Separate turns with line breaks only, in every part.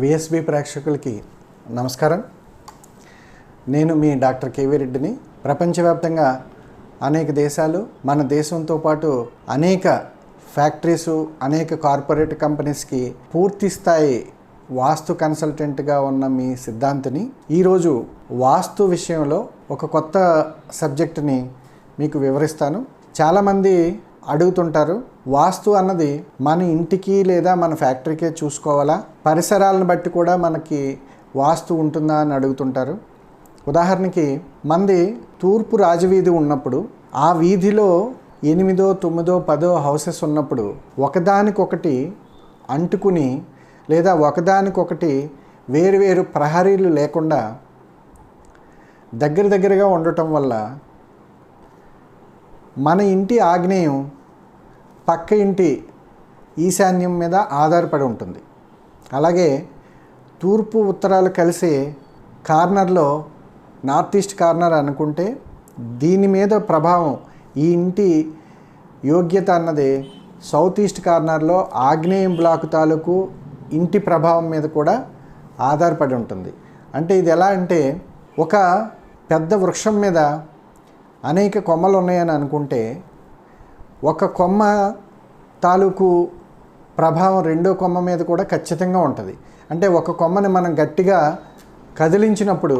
VSB ప్రేక్షకులకి నమస్కారం. నేను మీ డాక్టర్ కేవీ రెడ్డిని. ప్రపంచవ్యాప్తంగా అనేక దేశాలు మన దేశంతో పాటు అనేక ఫ్యాక్టరీసు అనేక కార్పొరేట్ కంపెనీస్కి పూర్తి స్థాయి వాస్తు కన్సల్టెంట్గా ఉన్న మీ సిద్ధాంతిని ఈరోజు వాస్తు విషయంలో ఒక కొత్త సబ్జెక్టుని మీకు వివరిస్తాను. చాలామంది అడుగుతుంటారు వాస్తు అన్నది మన ఇంటికి లేదా మన ఫ్యాక్టరీకే చూసుకోవాలా? పరిసరాలను బట్టి కూడా మనకి వాస్తు ఉంటుందా? అని అడుగుతుంటారు. ఉదాహరణకి మంది తూర్పు రాజవీధి ఉన్నప్పుడు ఆ వీధిలో ఎనిమిదో తొమ్మిదో పదో హౌసెస్ ఉన్నప్పుడు ఒకదానికొకటి అంటుకుని లేదా ఒకదానికొకటి వేరు వేరు ప్రహరీలు లేకుండా దగ్గర దగ్గరగా ఉండటం వల్ల మన ఇంటి ఆగ్నేయం పక్క ఇంటి ఈశాన్యం మీద ఆధారపడి ఉంటుంది. అలాగే తూర్పు ఉత్తరాలు కలిసే కార్నర్లో నార్త్ ఈస్ట్ కార్నర్ అనుకుంటే దీని మీద ప్రభావం ఈ ఇంటి యోగ్యత అన్నది. సౌత్ ఈస్ట్ కార్నర్లో ఆగ్నేయం బ్లాక్ తాలూకు ఇంటి ప్రభావం మీద కూడా ఆధారపడి ఉంటుంది. అంటే ఇది ఎలా అంటే ఒక పెద్ద వృక్షం మీద అనేక కొమ్మలు ఉన్నాయని అనుకుంటే ఒక కొమ్మ తాలూకు ప్రభావం రెండో కొమ్మ మీద కూడా ఖచ్చితంగా ఉంటుంది. అంటే ఒక కొమ్మని మనం గట్టిగా కదిలించినప్పుడు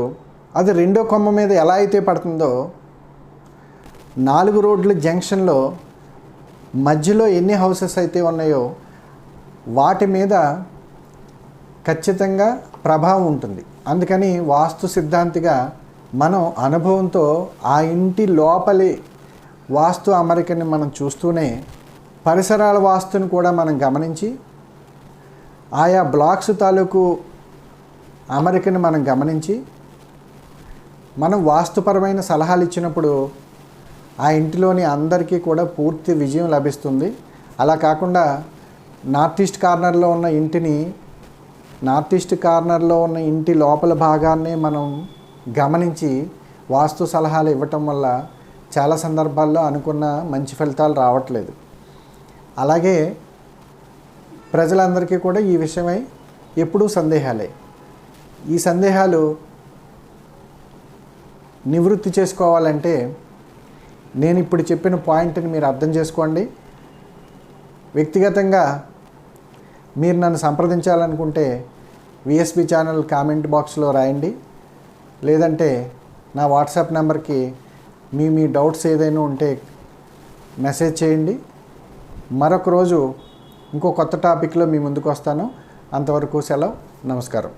అది రెండో కొమ్మ మీద ఎలా అయితే పడుతుందో నాలుగు రోడ్ల జంక్షన్లో మధ్యలో ఎన్ని హౌసెస్ అయితే ఉన్నాయో వాటి మీద ఖచ్చితంగా ప్రభావం ఉంటుంది. అందుకని వాస్తు సిద్ధాంతిగా మనం అనుభవంతో ఆ ఇంటి లోపలి వాస్తు అమరికని మనం చూస్తూనే పరిసరాల వాస్తుని కూడా మనం గమనించి ఆయా బ్లాక్స్ తాలూకు అమరికని మనం గమనించి మనం వాస్తుపరమైన సలహాలు ఇచ్చినప్పుడు ఆ ఇంటిలోని అందరికీ కూడా పూర్తి విజయం లభిస్తుంది. అలా కాకుండా నార్త్ ఈస్ట్ కార్నర్లో ఉన్న ఇంటిని నార్త్ ఈస్ట్ కార్నర్లో ఉన్న ఇంటి లోపల భాగాన్ని మనం గమనించి వాస్తు సలహాలు ఇవ్వటం వల్ల చాలా సందర్భాల్లో అనుకున్న మంచి ఫలితాలు రావట్లేదు. అలాగే ప్రజలందరికీ కూడా ఈ విషయమై ఎప్పుడూ సందేహాలే. ఈ సందేహాలు నివృత్తి చేసుకోవాలంటే నేను ఇప్పుడు చెప్పిన పాయింట్ని మీరు అర్థం చేసుకోండి. వ్యక్తిగతంగా మీరు నన్ను సంప్రదించాలనుకుంటే విఎస్పి ఛానల్ కామెంట్ బాక్స్లో రాయండి. లేదంటే నా వాట్సాప్ నెంబర్కి మీ మీ డౌట్స్ ఏదైనా ఉంటే మెసేజ్ చేయండి. మరొక రోజు ఇంకో కొత్త టాపిక్లో మీ ముందుకు వస్తాను. అంతవరకు సెలవు. నమస్కారం.